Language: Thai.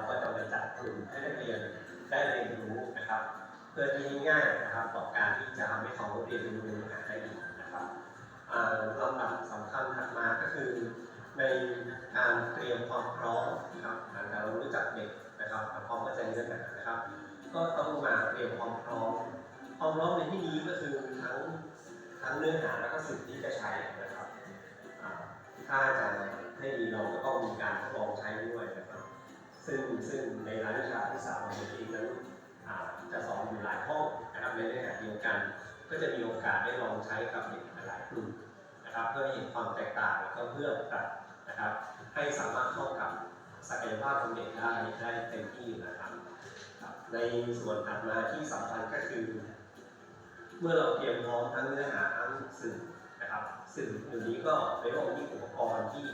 ราก็จะไปจัดคทุนให้นักเรียนได้เรียนรู้นะครับ เพื่อที่ง่ายนะครับต่อการที่จะทำให้เขาเรียนรู้เนื้อหาได้ดีนะครับลำดับสำคัญถัดมาก็คือ ในการเตรียมความพร้อมนะครับการรู้จักเด็กนะครับความเข้าใจเนื้อหานะครับ ก็ต้องมาเตรียมความพร้อมความพร้อมในที่นี้ก็คือทั้งทั้งเนื้อหาและก็สิ่งที่จะใช้นะครับถ้าจะให้ดีเราก็ต้องมีการทดลองใช้ รายวิชาของเด็กเองนั้นอ่จะสอนอยู่หลายห้องนะครับในเนื้อหาเดียวกัน ก็จะมีโอกาสได้ลองใช้กับเด็กหลายกลุ่มนะครับ เพื่อให้เห็นความแตกต่างแล้วก็เพื่อปรับนะครับให้สามารถเข้ากับศักยภาพของเด็กได้ได้เต็มที่นะครับครับในส่วนถัดมาที่สำคัญก็คือ เมื่อเราเตรียมพร้อมทั้งเนื้อหาทั้งสื่อนะครับ สื่อเดี๋ยวนี้ก็ในโลกนี้อุปกรณ์ที่